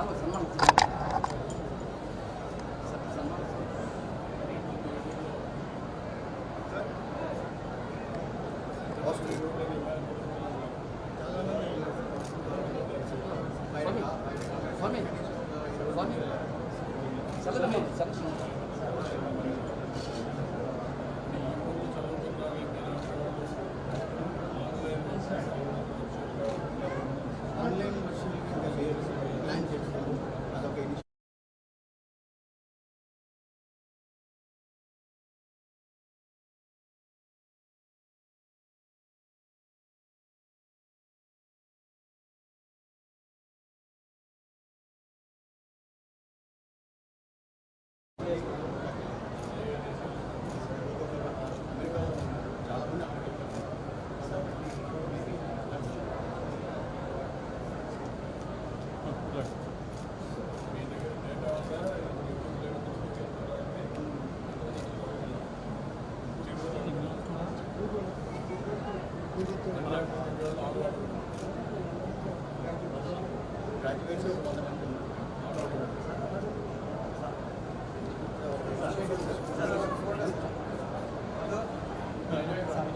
Sampai jumpa.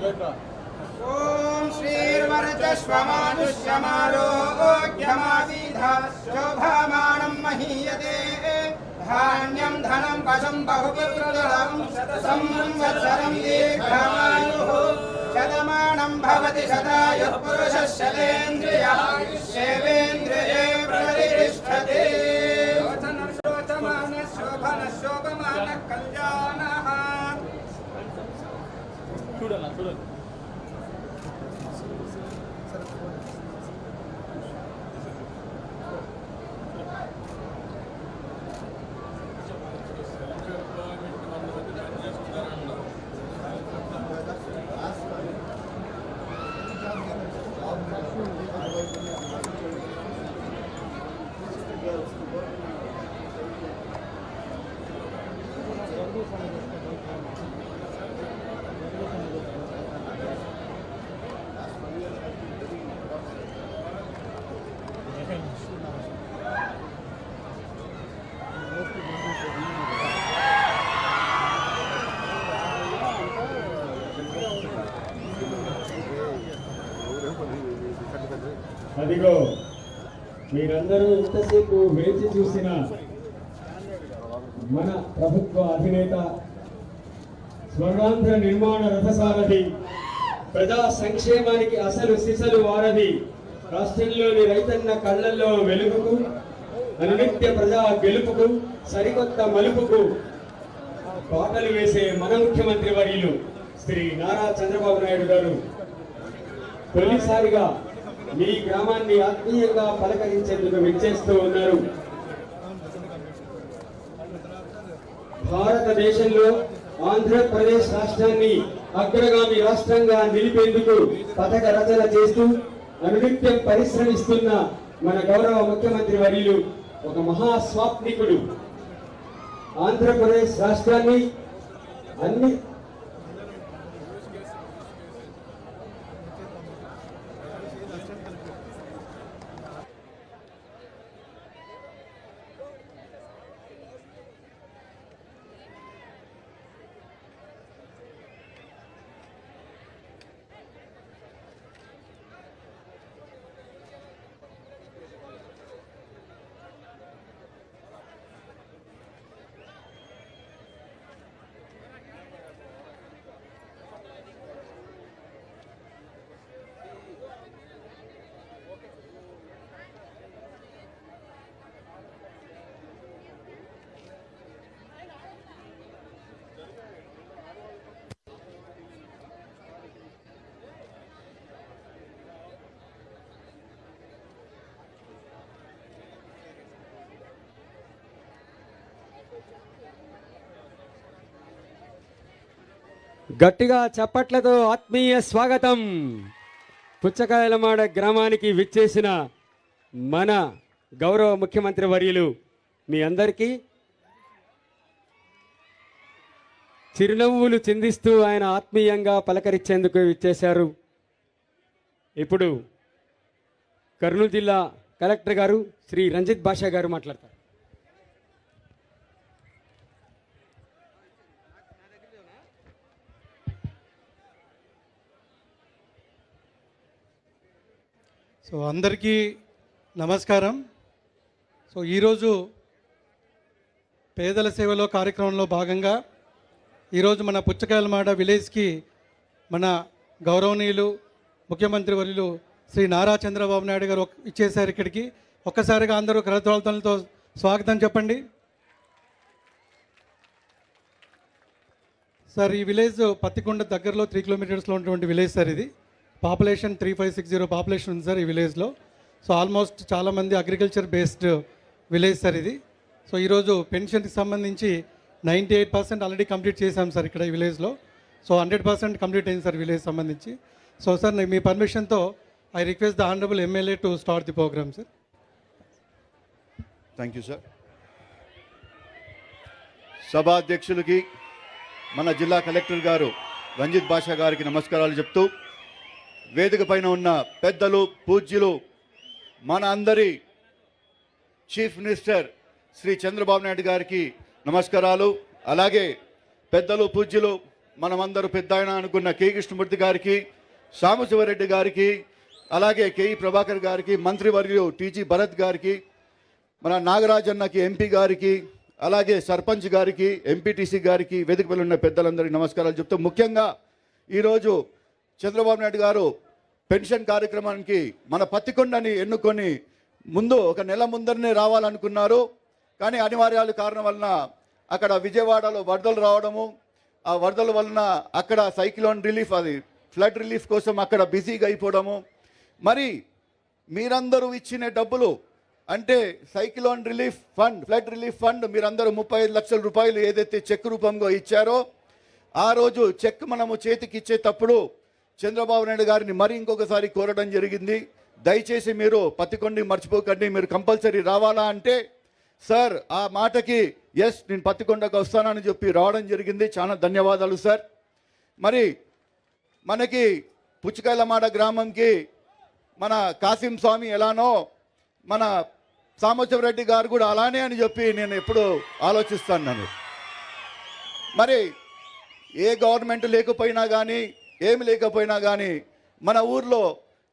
ॐ श्रीर्वरजस्वमानुष्यमारोग्यमासीध शोभामानं महीयते। धान्यं धनं वशं बहुपुत्रदं संवत्सरं दीर्घमायुः। शतमानं भवति शतायुः पुरुषः शतेन्द्रियः प्रतिष्ठते। Student lah. అదిగో మీరందరూ ఇంతసేపు వేచి చూసిన మన ప్రభుత్వ అధినేత స్వర్ణాంధ్ర నిర్మాణ రథసారథి ప్రజా సంక్షేమానికి అసలు సిసలు వారధి రాష్ట్రంలోని రైతన్న కళ్ళల్లో వెలుగుకు అనునిత్య ప్రజా గెలుపుకు సరికొత్త మలుపుకు పాటలు వేసే మన ముఖ్యమంత్రి వర్యులు శ్రీ నారా చంద్రబాబు నాయుడు గారు. తొలిసారిగా మీ గ్రామాన్ని ఆత్మీయంగా పలకరించేందుకు విచ్చేస్తూ ఉన్నారు. భారతదేశంలో ఆంధ్రప్రదేశ్ రాష్ట్రాన్ని అగ్రగామి రాష్ట్రంగా నిలిపేందుకు పథక రచన చేస్తూ అనునిత్యం పరిశ్రమిస్తున్న మన గౌరవ ముఖ్యమంత్రి వర్యులు ఒక మహాస్వాప్నికుడు ఆంధ్రప్రదేశ్ రాష్ట్రాన్ని అన్ని గట్టిగా చప్పట్లతో ఆత్మీయ స్వాగతం. పుచ్చకాయలమాడ గ్రామానికి విచ్చేసిన మన గౌరవ ముఖ్యమంత్రి వర్యులు మీ అందరికీ చిరునవ్వులు చిందిస్తూ ఆయన ఆత్మీయంగా పలకరించేందుకు విచ్చేశారు. ఇప్పుడు కర్నూలు జిల్లా కలెక్టర్ గారు శ్రీ రంజిత్ బాషా గారు మాట్లాడతారు. సో అందరికీ నమస్కారం. సో ఈరోజు పేదల సేవలో కార్యక్రమంలో భాగంగా ఈరోజు మన పుచ్చకాయల మాడ విలేజ్కి మన గౌరవనీయులు ముఖ్యమంత్రి వర్యులు శ్రీ నారా చంద్రబాబు నాయుడు గారు ఒక్- ఇచ్చేశారు ఇక్కడికి. ఒక్కసారిగా అందరూ కరతోళతలతో స్వాగతం చెప్పండి. సార్ ఈ విలేజ్ పత్తికొండ దగ్గరలో త్రీ కిలోమీటర్స్లో ఉన్నటువంటి విలేజ్ సార్ ఇది. Population three five six zero population ఉంది సార్ ఈ విలేజ్లో. సో ఆల్మోస్ట్ చాలామంది అగ్రికల్చర్ బేస్డ్ విలేజ్ సార్ ఇది. సో ఈరోజు పెన్షన్కి సంబంధించి ninety eight percent already complete చేశాం సార్ ఇక్కడ ఈ విలేజ్లో. సో హండ్రెడ్ పర్సెంట్ కంప్లీట్ అయింది సార్ విలేజ్ సంబంధించి. సో సార్ నేను మీ పర్మిషన్తో I request the honourable MLA to start the program sir. Thank you sir సభాధ్యక్షులకి మన జిల్లా కలెక్టర్ గారు రంజిత్ బాషా గారికి నమస్కారాలు చెప్తూ వేదిక పైన ఉన్న పెద్దలు పూజ్యులు మన అందరి చీఫ్ మినిస్టర్ శ్రీ చంద్రబాబు నాయుడు గారికి నమస్కారాలు. అలాగే పెద్దలు పూజ్యులు మనమందరూ పెద్ద ఆయన అనుకున్న కె కృష్ణమూర్తి గారికి సాంబశివరెడ్డి గారికి అలాగే కేఈ ప్రభాకర్ గారికి మంత్రివర్యులు టీజీ భరత్ గారికి మన నాగరాజన్నకి ఎంపీ గారికి అలాగే సర్పంచ్ గారికి ఎంపీటీసీ గారికి వేదికపై ఉన్న పెద్దలందరికీ నమస్కారాలు చెప్తూ ముఖ్యంగా ఈరోజు చంద్రబాబు నాయుడు గారు పెన్షన్ కార్యక్రమానికి మన పత్తికొండని ఎన్నుకొని ముందు ఒక నెల ముందరనే రావాలనుకున్నారు. కానీ అనివార్యాల కారణం వలన అక్కడ విజయవాడలో వరదలు రావడము ఆ వరదల వలన అక్కడ సైక్లోన్ రిలీఫ్ అది ఫ్లడ్ రిలీఫ్ కోసం అక్కడ బిజీగా అయిపోవడము. మరి మీరందరూ ఇచ్చిన డబ్బులు అంటే cyclone relief fund flood relief fund మీరందరూ ముప్పై ఐదు లక్షల రూపాయలు ఏదైతే చెక్ రూపంలో ఇచ్చారో ఆ రోజు చెక్ మనము చేతికి ఇచ్చేటప్పుడు చంద్రబాబు నాయుడు గారిని మరి ఇంకొకసారి కోరడం జరిగింది. దయచేసి మీరు పత్తికొండి మర్చిపోకండి. మీరు కంపల్సరీ రావాలా అంటే సార్ ఆ మాటకి ఎస్ నేను పత్తికొండకు వస్తానని చెప్పి రావడం జరిగింది. చాలా ధన్యవాదాలు సార్. మరి మనకి పుచ్చకాయలమాడ గ్రామంకి మన కాసిం స్వామి ఎలానో మన సామచవరెడ్డి గారు కూడా అలానే అని చెప్పి నేను ఎప్పుడు ఆలోచిస్తాను మరి ఏ గవర్నమెంట్ లేకపోయినా కానీ ఏమి లేకపోయినా కానీ మన ఊర్లో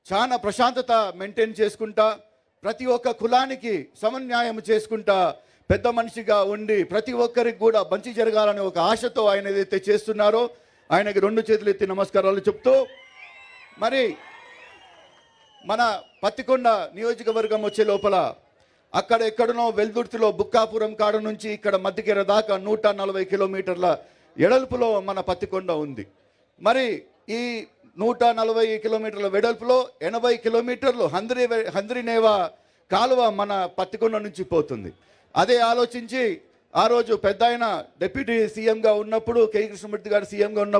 చాలా ప్రశాంతత మెయింటైన్ చేసుకుంటా ప్రతి ఒక్క కులానికి సమన్యాయం చేసుకుంటా పెద్ద మనిషిగా ఉండి ప్రతి ఒక్కరికి కూడా మంచి జరగాలని ఒక ఆశతో ఆయన ఏదైతే చేస్తున్నారో ఆయనకి రెండు చేతులు ఎత్తి నమస్కారాలు చెప్తూ మరి మన పత్తికొండ నియోజకవర్గం వచ్చే లోపల అక్కడ ఎక్కడనో వెల్దుర్తిలో బుక్కాపురం కాడ నుంచి ఇక్కడ మధ్యకెర దాకా నూట నలభై కిలోమీటర్ల ఎడల్పులో మన పత్తికొండ ఉంది. మరి ఈ నూట నలభై కిలోమీటర్ల వెడల్పులో ఎనభై కిలోమీటర్లు హంద్రి హంద్రినేవా కాలువ మన పత్తికొండ నుంచి పోతుంది. అదే ఆలోచించి ఆ రోజు పెద్ద ఆయన డిప్యూటీ సీఎంగా ఉన్నప్పుడు కె. కృష్ణమూర్తి గారు సీఎంగా ఉన్నప్పుడు